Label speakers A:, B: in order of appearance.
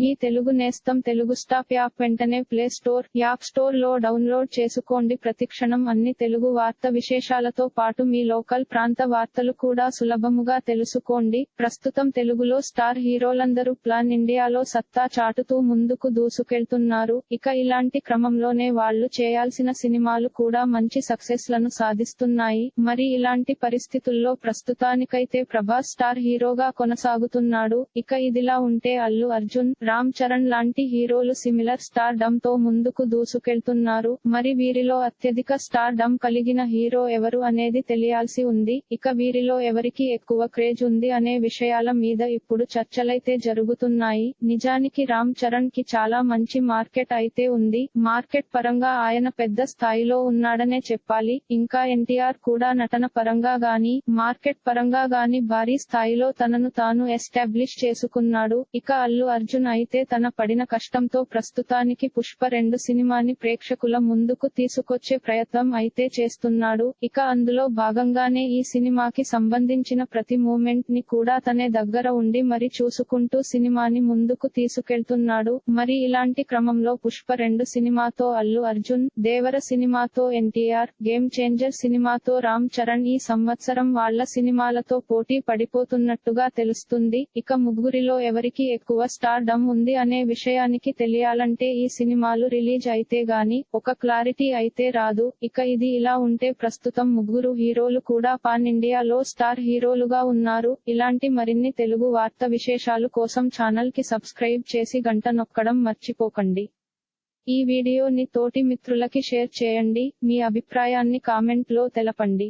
A: మీ తెలుగు నేస్తం Telugu stop app వెంటనే play store app స్టోర్లో డౌన్లోడ్ చేసుకోండి. ప్రతిక్షణం అన్ని తెలుగు వార్త విశేషాలతో పాటు మీ లోకల్ ప్రాంత వార్తలు కూడా సులభముగా తెలుసుకోండి. ప్రస్తుతం తెలుగులో స్టార్ హీరోలందరూ ప్లాన్ ఇండియాలో సత్తా చాటుతూ ముందుకు దూసుకెళ్తున్నారు. ఇక ఇలాంటి క్రమంలోనే వాళ్ళు చేయాల్సిన సినిమాలు కూడా మంచి సక్సెస్లను సాధిస్తున్నాయి. మరి ఇలాంటి పరిస్థితుల్లో ప్రస్తుతానికైతే ప్రభాస్ స్టార్ హీరోగా కొనసాగుతున్నాడు. ఇక ఇదిలా ఉంటే అల్లు అర్జున్ రామ్ చరణ్ లాంటి హీరోలు సిమిలర్ స్టార్ డమ్తో ముందుకు దూసుకెళ్తున్నారు. మరి వీరిలో అత్యధిక స్టార్ డమ్ కలిగిన హీరో ఎవరు అనేది తెలియాల్సి ఉంది. ఇక వీరిలో ఎవరికి ఎక్కువ క్రేజ్ ఉంది అనే విషయాల మీద ఇప్పుడు చర్చలైతే జరుగుతున్నాయి. నిజానికి రామ్ చరణ్కి చాలా మంచి మార్కెట్ అయితే ఉంది. మార్కెట్ పరంగా ఆయన పెద్ద స్థాయిలో ఉన్నాడనే చెప్పాలి. ఇంకా ఎన్టీఆర్ కూడా నటన పరంగా గాని మార్కెట్ పరంగా గాని భారీ స్థాయిలో తనను తాను ఎస్టాబ్లిష్ చేసుకున్నాడు. ఇక అల్లు అర్జున్ అయితే తన పడిన కష్టంతో ప్రస్తుతానికి పుష్ప రెండు సినిమాని ప్రేక్షకుల ముందుకు తీసుకొచ్చే ప్రయత్నం అయితే చేస్తున్నాడు. ఇక అందులో భాగంగానే ఈ సినిమాకి సంబంధించిన ప్రతి మూమెంట్ని కూడా తనే దగ్గర ఉండి మరి చూసుకుంటూ సినిమాని ముందుకు తీసుకెళ్తున్నాడు. మరి ఇలాంటి క్రమంలో పుష్ప రెండు సినిమాతో అల్లు అర్జున్ దేవర సినిమాతో ఎన్టీఆర్ గేమ్ చేంజర్ సినిమాతో రామ్ చరణ్ ఈ సంవత్సరం వాళ్ళ సినిమాలతో పోటీ పడిపోతున్నట్టుగా తెలుస్తుంది. ఇక ముగ్గురిలో ఎవరికి ఎక్కువ స్టార్ డమ్ ఉంది అనే విషయానికి తెలియాలంటే ఈ సినిమాలు రిలీజ్ అయితే గాని ఒక క్లారిటీ అయితే రాదు. ఇక ఇది ఇలా ఉంటే ప్రస్తుతం ముగ్గురు హీరోలు కూడా పాన్ ఇండియాలో స్టార్ హీరోలుగా ఉన్నారు. ఇలాంటి మరిన్ని తెలుగు వార్త విశేషాలు కోసం ఛానల్కి సబ్స్క్రైబ్ చేసి గంట నొక్కడం మర్చిపోకండి. ఈ వీడియోని తోటి మిత్రులకి షేర్ చేయండి. మీ అభిప్రాయాన్ని కామెంట్లో తెలపండి.